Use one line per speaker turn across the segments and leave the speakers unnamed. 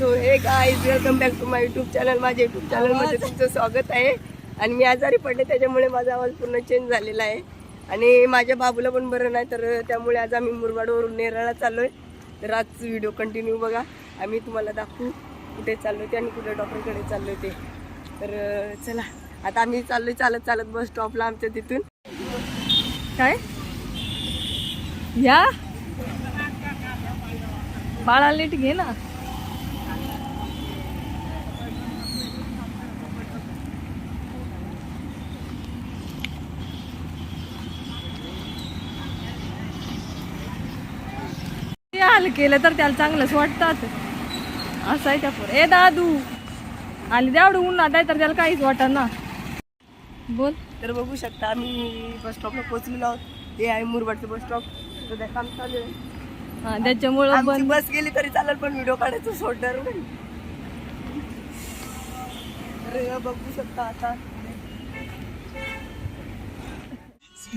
So hey guys welcome back to my YouTube channel माझ्या YouTube चॅनलमध्ये तुमचं स्वागत आहे. आणि मी आजारी पडले त्याच्यामुळे माझा आवाज पूर्ण चेंज झालेला आहे. आणि माझ्या बाबूला पण बरं नाही तर त्यामुळे आज आम्ही मुरबाडवरून नेरळला चाललो आहे तर आज व्हिडिओ कंटिन्यू बघा. आम्ही तुम्हाला दाखवू कुठे चाललो ते आणि कुठे डॉक्टरकडे चाललो ते. तर चला. आता आम्ही चाललोय चालत चालत बस स्टॉपला आमच्या तिथून.
काय? या? बाळा नीट घे ना. हाल केलं तर त्याला चांगलंच वाटतात. असं आहे त्या पोर. ए दादू आली तेवढं उन्हात आहे तर त्याला काहीच वाटत ना. बोल.
तर बघू शकता आम्ही बस स्टॉपला पोहोचलेलो आहोत. हे आहे मुरबाडचं बस स्टॉप तर त्या काम चालू आहे.
हा, त्याच्यामुळं पण
बस गेली तरी चालेल पण व्हिडिओ काढायचं सोडणार नाही. तर बघू शकता आता.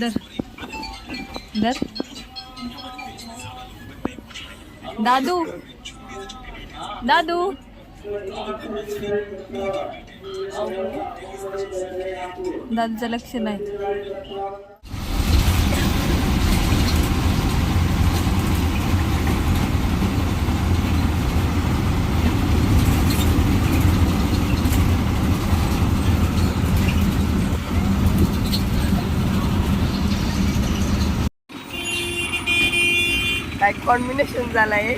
दर दर दादू। दादू। दादूचं लक्ष नाही.
काय कॉम्बिनेशन झालंय?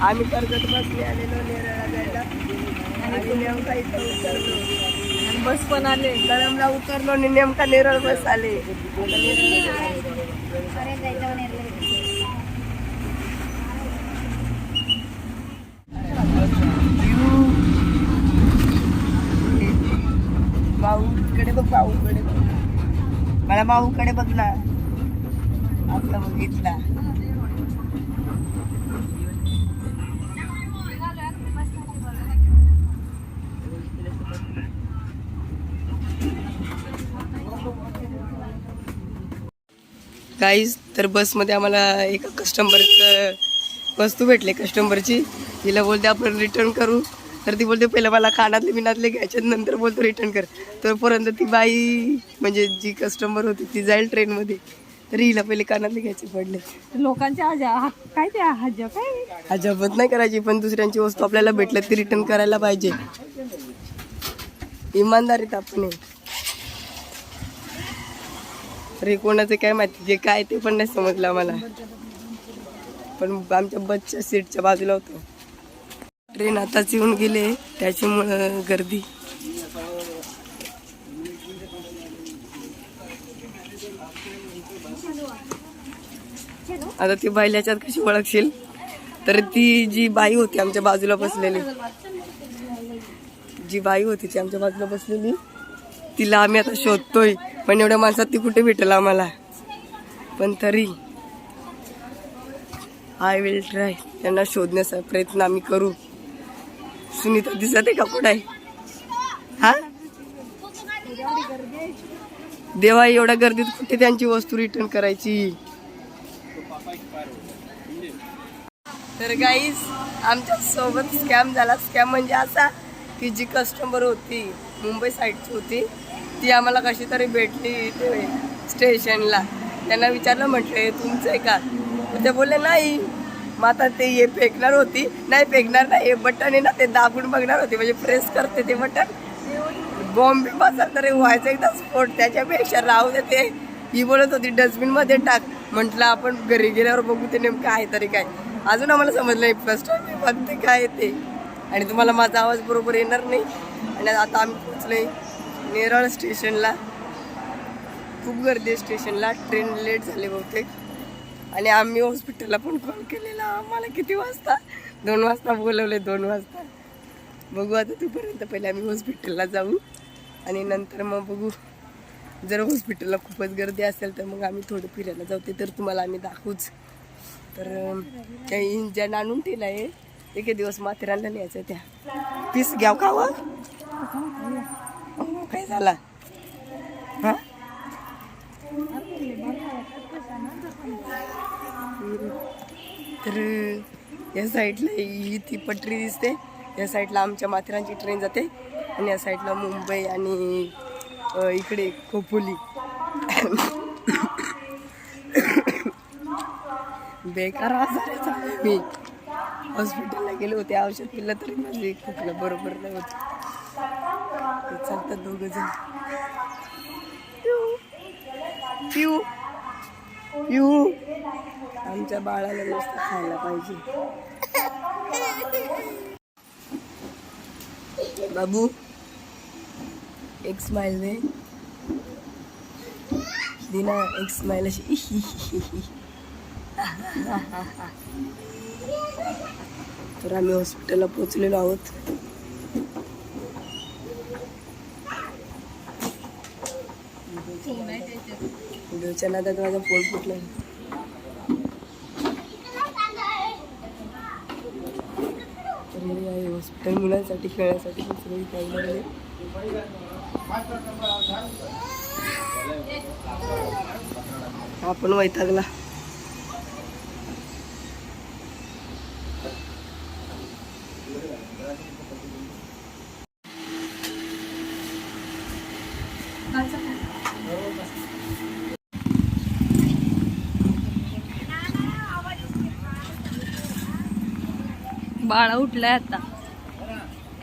आम्ही कर्जत बसने आलेलो नेरळा जायला आणि नेमका इथं उतरलो.
आणि बस पण आले.
गरमला उतरलो आणि नेमका नेरळ बस आले. भाऊकडे बघ भाऊकडे बघ. मला भाऊकडे बघ ना. आपला बघितला गाईज तर बसमध्ये आम्हाला एका कस्टमरचं वस्तू भेटले. कस्टमरची तिला बोलते आपण रिटर्न करू. तर ती बोलते पहिलं मला कानातले बिनातले घ्यायचे नंतर बोलतो रिटर्न कर. तोपर्यंत ती बाई म्हणजे जी कस्टमर होती ती जाईल ट्रेनमध्ये तर हिला पहिले कानातले घ्यायचे पडले.
लोकांच्या आजा काय ते आजा काय
अजाबत नाही करायची पण दुसऱ्यांची वस्तू आपल्याला भेटलं ती रिटर्न करायला पाहिजे. इमानदारीत आपण. अरे कोणाचं काय माहिती जे काय ते पण नाही समजलं आम्हाला. पण आमच्या बसच्या सीटच्या बाजूला होतो. ट्रेन आताच येऊन गेले त्याच्यामुळं गर्दी. आता ती बाईला याच्यात कशी ओळखशील? तर ती जी बाई होती आमच्या बाजूला बसलेली. जी बाई होती ती आमच्या बाजूला बसलेली. तिला आम्ही आता शोधतोय. पण एवढ्या माणसात ती कुठे भेटेल आम्हाला? पण तरी आय विल ट्राय त्यांना शोधण्याचा प्रयत्न आम्ही करू. सुनीता दिसत आहे का कुठे आहे? हा? देवा एवढ्या गर्दीत कुठे त्यांची वस्तू रिटर्न करायची? तर गाईज आमच्यासोबत स्कॅम झाला. स्कॅम म्हणजे असा की जी कस्टमर होती मुंबई साईडची होती ती आम्हाला कशी तरी भेटली ते स्टेशनला. त्यांना विचारलं म्हटलं हे तुमचं आहे का? ते बोलले नाही मग आता ते हे फेकणार होती. नाही फेकणार नाही हे बटन आहे ना ते दाबून बघणार होते म्हणजे प्रेस करते ते बटन. बॉम्बे बसाल तरी व्हायचं एकदा स्फोट त्याच्यापेक्षा राहू दे ते. ही बोलत होती डस्टबिनमध्ये टाक. म्हटलं आपण घरी गेल्यावर बघू ते नेमकं आहे तरी काय. अजून आम्हाला समजलं नाही फर्स्ट टाइम बघते काय ते. आणि तुम्हाला माझा आवाज बरोबर येणार नाही. आणि आता आम्ही पोचलोय नेरळ स्टेशनला. खूप गर्दी आहे स्टेशनला. ट्रेन लेट झाले बहुतेक. आणि आम्ही हॉस्पिटलला पण कॉल केलेला. आम्हाला किती वाजता? दोन वाजता बोलवले दोन वाजता. बघू आता तोपर्यंत पहिले आम्ही हॉस्पिटलला जाऊ. आणि नंतर मग बघू. जर हॉस्पिटलला खूपच गर्दी असेल तर मग आम्ही थोडं फिरायला जाऊ. ते तर तुम्हाला आम्ही दाखवूच. तर त्या इंजन आणून ठेवलं आहे एके दिवस माथेरानला न्यायचं त्या. पीस घ्याव का काय झाला? हा? तर या साईडला ही ती पटरी दिसते. या साईडला आमच्या माथेरानची ट्रेन जाते. आणि या साईडला मुंबई आणि इकडे खोपोली. बेकार आजार आहे. मी हॉस्पिटलला गेले होते. औषध पिलं तरी माझी खोकलं बरोबर नाही चालतात दोघं जण. पिऊ. पिऊ. आमच्या बाळाला मस्त खायला पाहिजे. बाबू एक स्माइल दे. दिना एक स्माइल अशी. तर आम्ही हॉस्पिटलला पोचलेलो आहोत. व्हिडिओच्या नादात माझा फोन फुटला. आहे हॉस्पिटल मुलांसाठी खेळायसाठी सगळी काही आपण वैतागला.
बाळा उठलाय आता.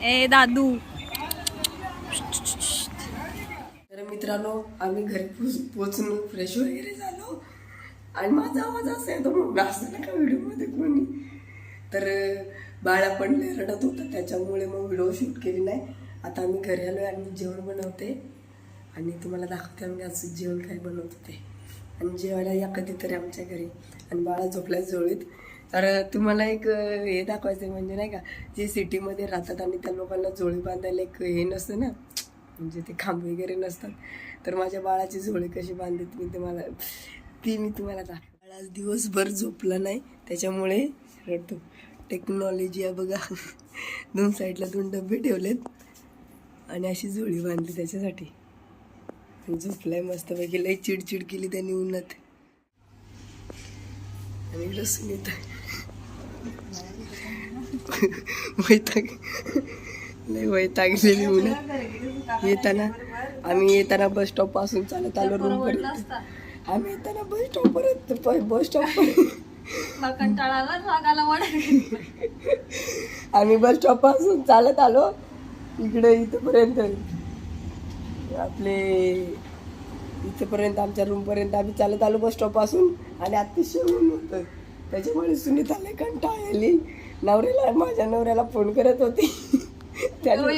ए दादू.
तर मित्रांनो आम्ही घरी पोच पोचून फ्रेश वगैरे झालो. आणि माझा आवाज असा येतो मग असं का व्हिडिओमध्ये कोणी? तर बाळा पण रडत होता त्याच्यामुळे मग व्हिडिओ शूट केली नाही. आता आम्ही घरी आलो आणि जेवण बनवते. आणि तुम्हाला दाखवते आम्ही आज जेवण काय बनवत होते. आणि जेवायला या कधीतरी आमच्या घरी. आणि बाळा झोपल्या जवळीत तर तुम्हाला एक हे दाखवायचं म्हणजे नाही का जे सिटीमध्ये राहतात आणि त्या लोकांना जोळी बांधायला एक हे नसतं ना म्हणजे ते खांब वगैरे नसतात. तर माझ्या बाळाची झोळी कशी बांधत मी तुम्हाला ती मी तुम्हाला दाखव आज दिवसभर झोपला नाही त्याच्यामुळे रडतो. टेक्नॉलॉजी आहे बघा. दोन साईडला दोन डबे ठेवलेत आणि अशी झोळी बांधली त्याच्यासाठी. झोपलाय मस्तपैकी लई चिडचिड केली त्यांनी उन्हात. आणि इकडं येतं वैताग लई वैतागलेली उन्हात येताना आम्ही येताना बस स्टॉपपासून चालत आलो रूम पर्यंत. आम्ही येताना बस स्टॉप पर्यंत बस स्टॉप आम्ही बस स्टॉपपासून चालत आलो. इकडे इथपर्यंत. आपले इथपर्यंत आमच्या रूम पर्यंत आम्ही चालत आलो बस स्टॉपपासून. आणि अतिशय होतं. त्याच्यामुळे सुनीताला कंटाळा आली. नवऱ्याला माझ्या नवऱ्याला फोन करत होती. त्याला
फोन.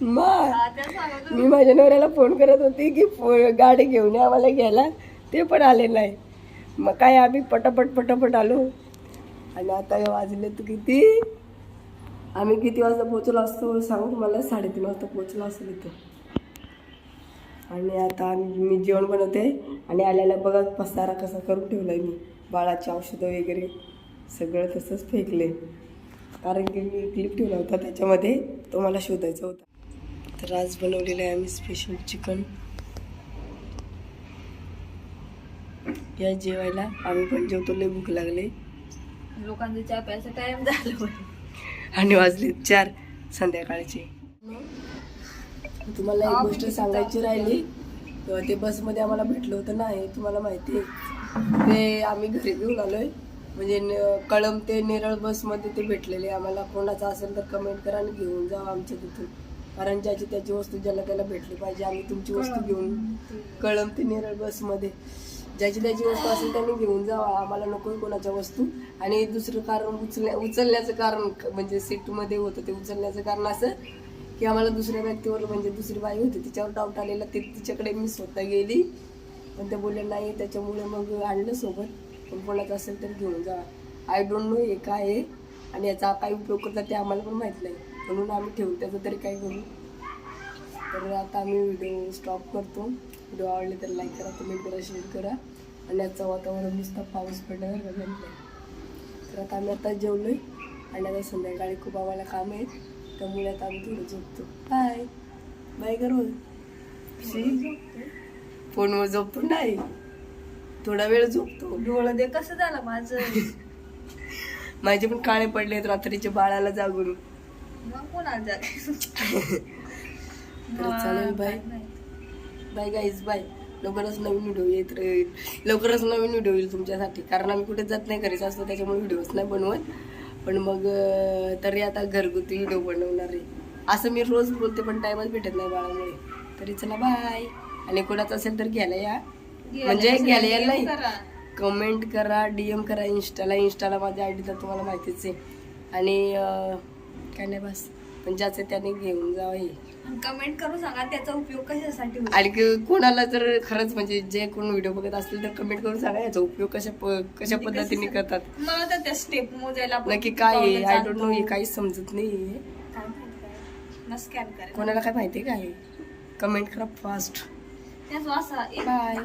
मग मी माझ्या नवऱ्याला फोन करत होती की गाडी घेऊन या आम्हाला घ्यायला. ते पण आले नाही. मग काय आम्ही पटापट पटापट आलो. आणि आता हे वाजले तर किती? आम्ही किती वाजता पोहोचलो असतो सांगू तुम्हाला साडेतीन वाजता पोहोचलो असेल इथं. आणि आता आम्ही मी जेवण बनवते. आणि आल्याला बघा पसारा कसा करून ठेवलाय मी. बाळाची औषधं वगैरे सगळं तसंच फेकले. कारण की मी क्लिप ठेवला होता त्याच्यामध्ये तो मला शोधायचा होता. तर आज बनवलेलं आहे आम्ही स्पेशल चिकन या जेवायला आम्ही पण जेवतो लय भूक लागले.
लोकांचं चहा प्यायचा टाइम झाला
आणि वाजले चार संध्याकाळचे. तुम्हाला एक गोष्ट सांगायची राहिली? तेव्हा ते बसमध्ये आम्हाला भेटलं होतं ना हे तुम्हाला माहिती आहे. ते आम्ही घरी घेऊन आलोय. म्हणजे न- कळंब ते नेरळ बसमध्ये ते भेटलेले. आम्हाला कोणाचं असेल तर कमेंट करा आणि घेऊन जा आमच्या तिथून. कारण ज्याची त्याची वस्तू ज्याला त्याला भेटली पाहिजे आम्ही तुमची वस्तू घेऊन कळंब ते नेरळ बसमध्ये. ज्याची त्याची वस्तू असेल त्यांनी घेऊन जावा. आम्हाला नको कोणाच्या वस्तू. आणि दुसरं कारण उचलण्या उचलण्याचं कारण म्हणजे सीटमध्ये होतं ते उचलण्याचं कारण असं की आम्हाला दुसऱ्या व्यक्तीवर म्हणजे दुसरी बाई होती तिच्यावर डाऊट आलेला ते तिच्याकडे मी स्वतः गेली. पण ते बोलले नाही त्याच्यामुळे मग आणलं सोबत. पण कोणाचं असेल तर घेऊन जा. आय डोंट नो हे काय आहे आणि याचा काय उपयोग करतात ते आम्हाला पण माहीत नाही. म्हणून आम्ही ठेवू त्याचं तरी काय करू. तर आता आम्ही व्हिडिओ स्टॉप करतो. व्हिडिओ आवडले तर लाईक करा कमेंट करा शेअर करा. आणि आजचं वातावरण नुसतं पाऊस पडणार बदललं नाही तर आता आम्ही आता जेवलो आहे आणि आता संध्याकाळी खूप आम्हाला काम आहेत. त्यामुळे आता आम्ही थोडं झोपतो. बाय बाय करू फोनवर झोपतो नाही. थोडा वेळ झोपतो.
डोळं दे कसं झालं माझं?
माझे पण काळे पडले आहेत रात्रीचे बाळाला जागून.
मग कोणाला जाते
तर चालेल बाय. Bye guys bye. लवकरच नवीन व्हिडिओ येत राहील. लवकरच नवीन व्हिडिओ येईल तुमच्यासाठी. कारण आम्ही कुठे जात नाही घरीच असतो त्याच्यामुळे व्हिडिओच नाही बनवत. पण मग तरी आता घरगुती व्हिडिओ बनवणार आहे. असं मी रोज बोलते पण टाइमच भेटत नाही बाळामुळे. तरी चला बाय आणि कोणाचं असेल तर घ्यायला या. म्हणजे घ्यायला यायला नाही. कमेंट करा डीएम करा इंस्टाला इंस्टाला माझ्या आयडी तर तुम्हाला माहितीच आहे. आणि काय नाही बस. पण ज्याचं त्याने घेऊन जावं हे.
कमेंट करून सांगा त्याचा उपयोग कशासाठी होईल?
आणि क- कोणाला जर खरंच म्हणजे जे कोण व्हिडिओ बघत असतील तर कमेंट करून सांगा याचा उपयोग कशा प- कशा पद्धतीने करतात.
मला तर त्या स्टेप मोजायला पण
नक्की काय आहे?
पावलं
आय. डोंट नो हे काहीच समजत नाही
काय माहिती काय? ना स्कॅन करायला
कोणाला काय माहिती आहे काय? कमेंट करा फास्ट
त्याच वासा
बाय